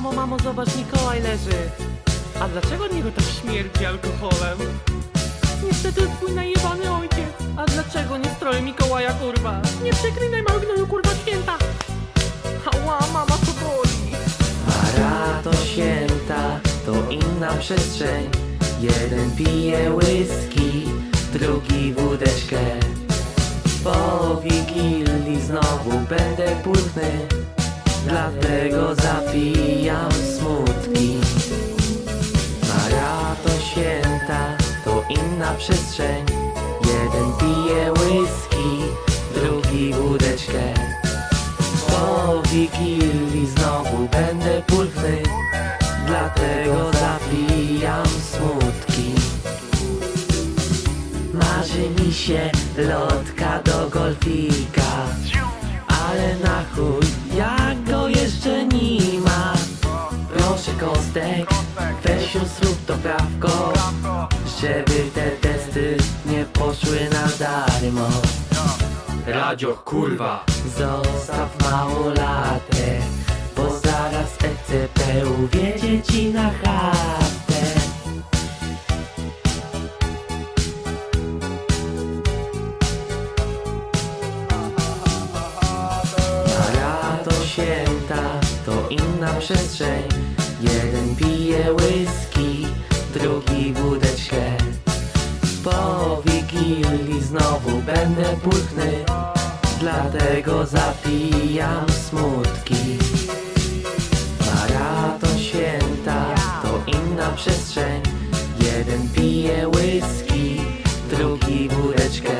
mamo, zobacz, Mikołaj leży. A dlaczego niego tak śmierdzi alkoholem? Niestety twój najebany ojciec. A dlaczego nie stroje Mikołaja, kurwa? Nie przeklinaj mały gnoju, kurwa, święta. Ała, mama, to boli. Para to święta, to inna przestrzeń Jeden pije whisky, drugi wódeczkę Po wigilii znowu będę pulchny Dlatego zapijam smutki. Para to święta, to inna przestrzeń. Jeden pije whisky, drugi wódeczkę. Po wigilii znowu będę pulchny. Dlatego zapijam smutki. Marzy mi się lotka do golfika. Ale na chuj, weź ją zrób to prawko Żeby te testy nie poszły na darmo. Radio kurwa. Zostaw małolatę Bo zaraz ECP uwiedzie ci na chatę. Para to święta, to inna przestrzeń Jeden pije whisky, drugi wódeczkę Po wigilii znowu będę pulchny Dlatego zapijam smutki. Para to święta, to inna przestrzeń. Jeden pije whisky, drugi wódeczkę